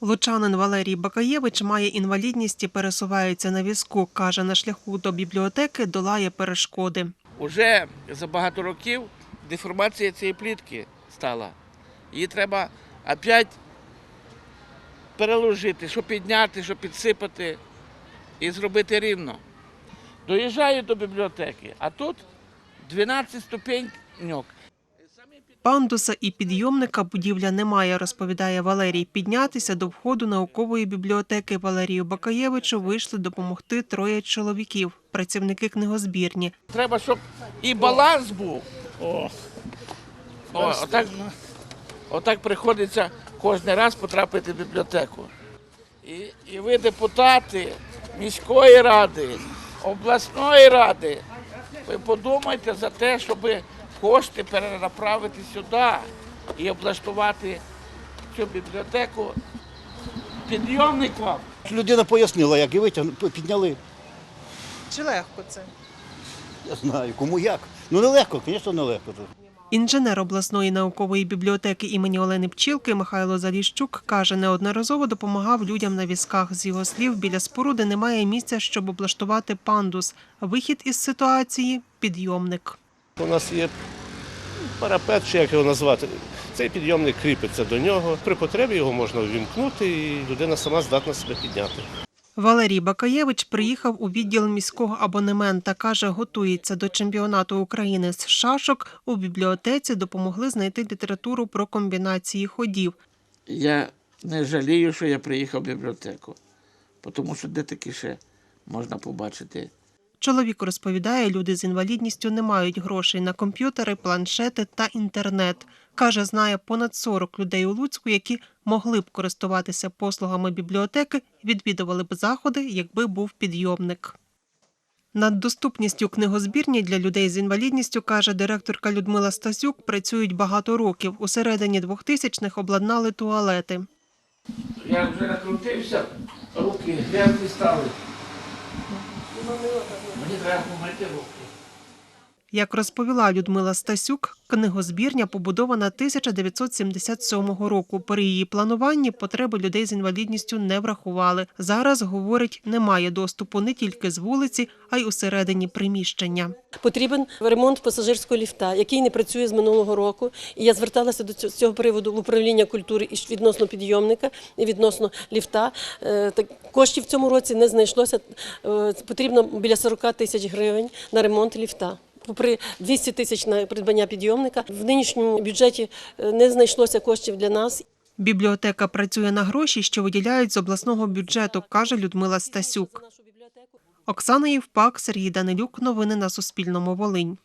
Лучанин Валерій Бакаєвич має інвалідність і пересувається на візку. Каже, на шляху до бібліотеки долає перешкоди. Уже за багато років деформація цієї плітки стала. Її треба опять переложити, щоб підняти, щоб підсипати і зробити рівно. Доїжджаю до бібліотеки, а тут 12 ступеньок. Пандуса і підйомника будівля немає, розповідає Валерій. Піднятися до входу наукової бібліотеки Валерію Бакаєвичу вийшли допомогти троє чоловіків, працівники книгозбірні. Треба, щоб і баланс був. О, О, отак, отак приходиться кожен раз потрапити в бібліотеку. І, і ви, депутати міської ради, обласної ради, ви подумайте за те, щоб кошти перенаправити сюди і облаштувати цю бібліотеку підйомником. людина пояснила, як і витягнули, підняли. Чи легко це? Я знаю, кому як. Ну нелегко, звісно, нелегко. Інженер обласної наукової бібліотеки імені Олени Пчілки Михайло Заліщук каже, неодноразово допомагав людям на візках. З його слів, біля споруди немає місця, щоб облаштувати пандус. Вихід із ситуації підйомник. У нас є парапет, чи як його назвати. Цей підйомник кріпиться до нього. При потребі його можна ввімкнути, і людина сама здатна себе підняти. Валерій Бакаєвич приїхав у відділ міського абонемента. Каже, готується до чемпіонату України з шашок. У бібліотеці допомогли знайти літературу про комбінації ходів. Я не жалію, що я приїхав в бібліотеку, тому що де таки ще можна побачити Чоловік розповідає, люди з інвалідністю не мають грошей на комп'ютери, планшети та інтернет. Каже, знає понад 40 людей у Луцьку, які могли б користуватися послугами бібліотеки, відвідували б заходи, якби був підйомник. Над доступністю книгозбірні для людей з інвалідністю, каже директорка Людмила Стасюк, працюють багато років. У середині 2000-х обладнали туалети. Я вже накрутився, руки грязні стали. Мені треба помити руки. Як розповіла Людмила Стасюк, книгозбірня побудована 1977 року. При її плануванні потреби людей з інвалідністю не врахували. Зараз, говорить, немає доступу не тільки з вулиці, а й усередині приміщення. Потрібен ремонт пасажирського ліфта, який не працює з минулого року. І я зверталася до цього- приводу в управління культури і відносно підйомника, і відносно ліфта. Е, так, Коштів в цьому році не знайшлося. Е, Потрібно біля 40 тисяч гривень на ремонт ліфта. Попри 200 тисяч на придбання підйомника, в нинішньому бюджеті е, не знайшлося коштів для нас. Бібліотека працює на гроші, що виділяють з обласного бюджету, каже Людмила Стасюк. Оксана Євпак, Сергій Данилюк. Новини на Суспільному. Волинь.